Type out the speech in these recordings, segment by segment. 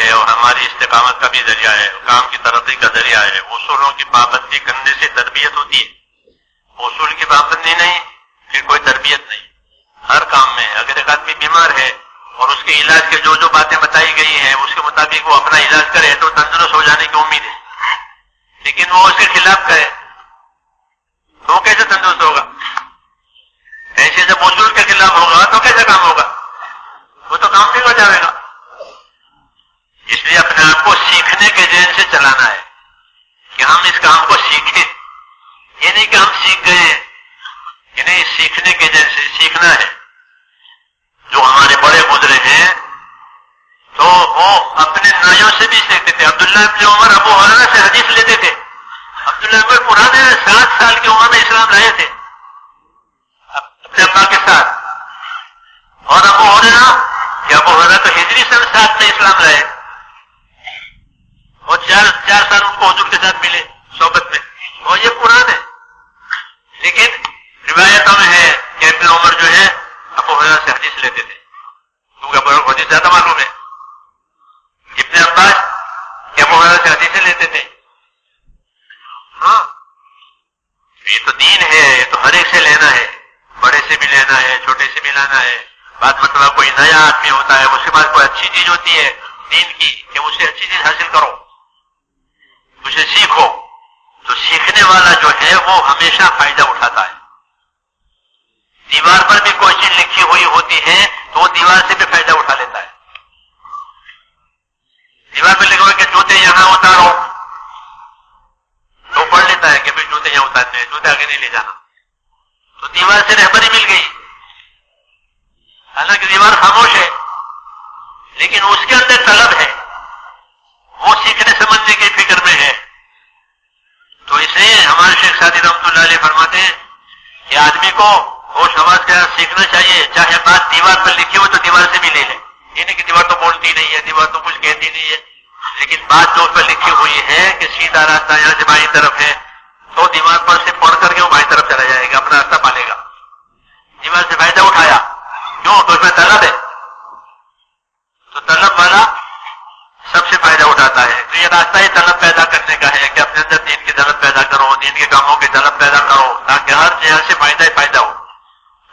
है और हमारी इस्तेकामत का भी ज़रिया है, काम की तरक्की का ज़रिया है। उसूलों की पाबंदी करने से तरबियत होती है। उसूल की पाबंदी नहीं, फिर कोई तरबियत नहीं। हर काम में अगर एक आदमी बीमार है और उसके इलाज के जो जो बातें बताई गई हैं, उसके मुताबिक वो अपना इलाज करे तो तंदुरुस्त हो जाने की उम्मीद है। लेकिन वो उसके खिलाफ करे तो कैसे तंदुरुस्त होगा? ऐसे जब उसूल के खिलाफ होगा तो कैसे काम होगा वो तो काम नहीं हो जाएगा इसलिए अपने आप को सीखने के जैन से चलाना है कि हम इस काम को सीखें ये नहीं कि हम सीख गए ये नहीं सीखने के जैसे सीखना है। जो हमारे बड़े गुजरे हैं तो वो अपने नयों से भी सीखते थे। अब्दुल्ला अपने उमर अबू हराना से हदीस लेते थे। अब्दुल्ला उमर पुराने सात साल की उम्र में इस्लाम लाए थे। अपने अब्बा के साथ। और अबू हराना कि अबू हराना तो हिजरी सन सात में इस्लाम लाए। और चार चार साल उनको हजूर के साथ मिले, सोबत में। और ये पुरान है लेकिन रिवायतों में है कि अपने उमर जो है अबू हराना से हदीस लेते थे क्योंकि अबू हराना को हदीस ज़्यादा मालूम है। इब्ने अब्बास से हदीसें लेते थे। हाँ ये तो दीन है, ये तो हर एक से लेना है। बड़े से भी लेना है, छोटे से भी लेना है। बात मतलब कोई नया आदमी होता है, उसके पास कोई अच्छी चीज़ होती है दीन की, कि उसे अच्छी चीज़ हासिल करो। उसे सीखो। तो सीखने वाला जो है, वो हमेशा फ़ायदा उठाता है दीवार पर भी कोई चीज़ लिखी हुई होती है तो वो दीवार से भी फ़ायदा उठा लेता है दीवार पर लिखा हुआ कि जूते यहाँ उतारो तो पढ़ लेता है कि भाई जूते यहाँ उतारने हैं जूते आगे नहीं ले जाना। तो दीवार से रहबरी मिल गई। हालाँकि दीवार खामोश है, लेकिन उसके अंदर तलब है। वो सीखने समझने की फ़िक्र में है। तो इसे हमारे शेख सादी रमतुल्ला फरमाते हैं कि आदमी को होश आवाज़ का सीखना चाहिए। चाहे बात दीवार पर लिखी हो तो दीवार से भी ले ले। ये नहीं कि दीवार तो बोलती नहीं है, दीवार तो कुछ कहती नहीं है। लेकिन बात जो उस पर लिखी हुई है कि सीधा रास्ता यहाँ से बाई तरफ़ है तो दीवार पर से पढ़ करके वो बाई तरफ़ चला जाएगा अपना रास्ता पालेगा दीवार से फ़ायदा उठाया तो तलब है। तो तलब वाला सबसे फ़ायदा उठाता है। तो ये रास्ता ही तलब पैदा करने का है कि अपने अंदर दीन की तलब पैदा करो, दीन के कामों की तलब पैदा करो, ताकि हर जगह से फ़ायदा ही फ़ायदा हो।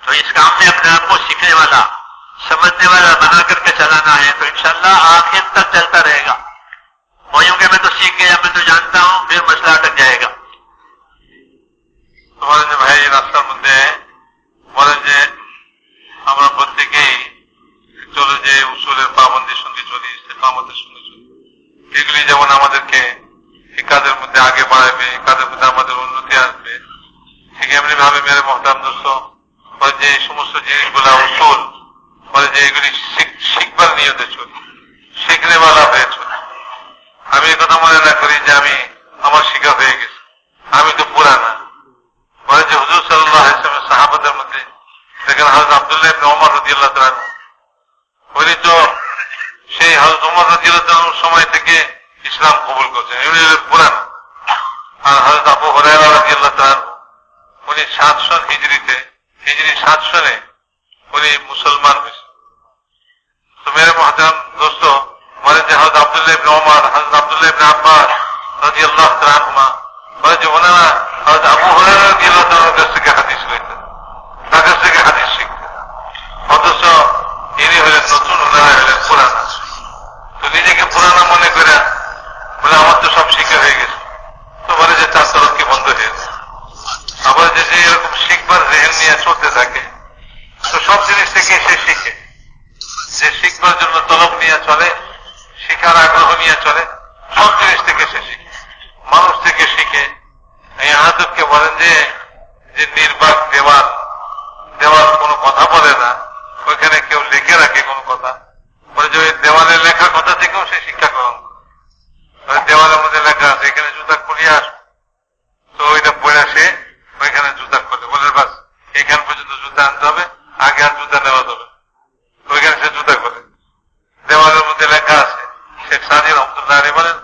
तो इस काम में अपने आप को सीखने वाला, समझने वाला, बना करके चलाना है तो इंशाल्लाह आखिर तक चलता रहेगा। वही कि मैं तो सीख गया, मैं तो जानता हूँ, फिर मसला अटक जाएगा। যে আমি আমার শিখা হয়ে গেছে। আমি তো পুরানা বলে যে হুজুর সাল্লাহ সাহাবাদের মধ্যে দেখেন হজরত আবদুল্লাহ ইবনে ওমর রাদিয়াল্লাহু তাআলা তো সেই হজরত ওমর রাদিয়াল্লাহু তাআলার সময় থেকে ইসলাম কবুল করছেন। উনি পুরানা আর হজরত আবু হুরায়রা রাদিয়াল্লাহু তাআলা উনি সাত সন হিজরিতে, হিজরি সাত সনে উনি মুসলমান হয়েছেন তো মেরে মহতারাম দোস্ত বলে যে হজরত আবদুল্লাহ ইবনে ওমর হজরত আবদুল্লাহ ইবনে আব্বাস মনে আবার যে এরকম শিখবার জেহেন নিয়ে চলতে থাকে, তো সব জিনিস থেকে সে শিখে। যে শিখবার জন্য তলব নিয়ে চলে, শিখার আগ্রহ নিয়ে চলে, সব জিনিস থেকে সে শিখে মানুষ থেকে শিখে আহাদুবকে বলেন যে যে নির্বাক দেওয়াল দেওয়াল কোনো কথা বলে না, ওইখানে কেউ লিখে রাখে কোনো কথা। বলে যে ওই দেওয়ালে লেখা কথা থেকেও সে শিক্ষা গ্রহণ করে। দেওয়ালের মধ্যে লেখা আছে, এখানে জুতা খুলিয়ে আস। তো ওইটা পড়ে সে ওইখানে জুতা খোলে। বলে বাস, এখান পর্যন্ত জুতা আনতে হবে, আগে আর জুতা নেওয়া যাবে। ওইখানে সে জুতা করে দেওয়ালের মধ্যে লেখা আছে, শেখ সাদি রহমতুল্লাহ বলেন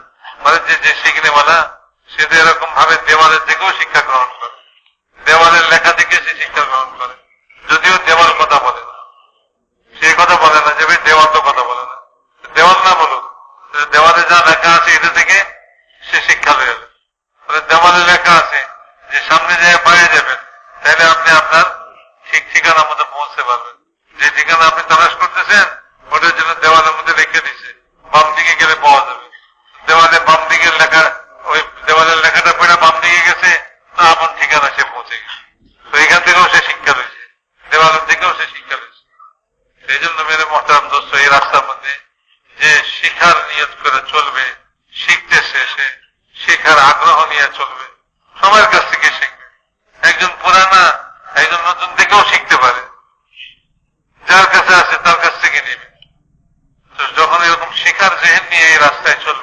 বলেন যে যে শিখনে বলা সে তো এরকম ভাবে দেওয়ালের থেকেও শিক্ষা গ্রহণ করে। দেওয়ালের লেখা থেকে সে শিক্ষা গ্রহণ করে। যদিও দেওয়াল কথা বলে না। সে কথা বলে না যে ভাই দেওয়াল তো কথা বলে না। দেওয়াল না বলুক দেওয়ালে যা লেখা আছে এটা থেকে সে শিক্ষা লয়ে গেল দেওয়ালে লেখা আছে যে সামনে যে পায়ে যাবেন, তাহলে আপনি আপনার ঠিক ঠিকানা মধ্যে পৌঁছতে পারবেন। যে ঠিকানা আপনি তাহলে করছে তো এখান থেকেও সে শিক্ষা রয়েছে দেওয়ালের থেকেও সে শিক্ষা রয়েছে সেই জন্য মেরে মহতারাম দোস্ত, এই রাস্তার মধ্যে যে শিখার নিয়ত করে চলবে, শিখতেছে সে, শিখার আগ্রহ নিয়ে চলবে, সবার কাছ থেকে শিখবে। একজন পুরানা, একজন নতুন থেকেও শিখতে পারে। যার কাছে আছে তার কাছ থেকে নেবে। তো যখন এরকম শিখার জেহেন নিয়ে এই রাস্তায় চলবে